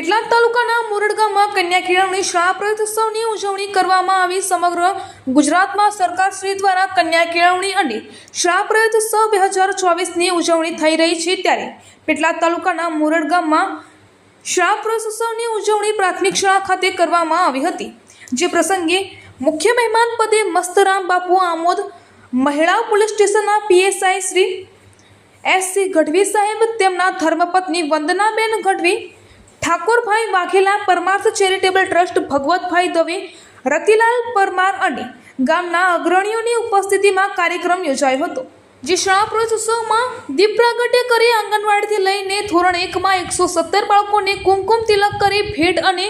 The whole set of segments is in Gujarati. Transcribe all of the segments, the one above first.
પેટલાદ તાલુકાના મુરડગામમાં કન્યા કેળવણી શાળા પ્રયોગોત્સવની ઉજવણી કરવામાં આવી. સમગ્ર ગુજરાતમાં સરકારશ્રી દ્વારા કન્યા કેળવણી અને શાળા પ્રયોગોત્સવ બે હજાર ચોવીસની ઉજવણી થઈ રહી છે. ત્યારે પેટલાદ તાલુકાના મુરડ ગામમાં શાળા પ્રવેશોત્સવની ઉજવણી પ્રાથમિક શાળા ખાતે કરવામાં આવી હતી. જે પ્રસંગે મુખ્ય મહેમાન પદે મસ્તરામ બાપુ આમોદ મહિલા પોલીસ સ્ટેશનના PSI Shri S C Gadhvi સાહેબ, તેમના ધર્મપત્ની વંદનાબેન ગઢવી ઠાકોરભાઈ વાઘેલા પરમાર્થ ચેરિટેબલ ટ્રસ્ટ ભગવતભાઈ દવે, રતિલાલ પરમાર અને ગામના અગ્રણીઓની ઉપસ્થિતિમાં કાર્યક્રમ યોજાયો હતો, જે શાળા ઉત્સવમાં દીપ પ્રાગટ્ય કરી આંગણવાડીથી લઈને ધોરણ એકમાં એકસો સત્તર બાળકોને કુમકુમ તિલક કરી ભેટ અને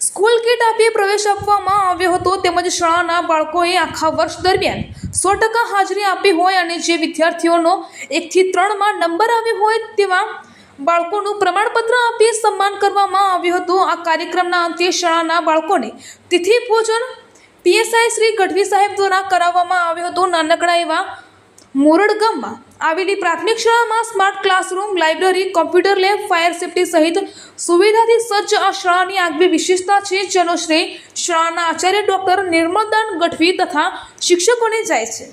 સ્કૂલ કીટ આપી પ્રવેશ આપવામાં આવ્યો હતો. તેમજ શાળાના બાળકોએ આખા વર્ષ દરમિયાન સો ટકા હાજરી આપી હોય અને જે વિદ્યાર્થીઓનો એકથી ત્રણમાં નંબર આવ્યો હોય તેવા બાળકોનું પ્રમાણપત્ર આપી સન્માન કરવામાં આવ્યું હતું. આ કાર્યક્રમના અંતે શાળાના બાળકોને તિથિ ભોજન પીએસઆઈ શ્રી ગઢવી સાહેબ દ્વારા કરાવવામાં આવ્યું હતું. નાનકડા એવા મોરડ ગામમાં આવેલી પ્રાથમિક શાળામાં smart classroom, library, computer lab, fire safety સહિત સુવિધાથી સજ્જ આ શાળાની આગવી વિશેષતા છે, જેનો શ્રેય શાળાના આચાર્ય ડોક્ટર નિર્મલદાન ગઢવી તથા શિક્ષકોને જાય છે.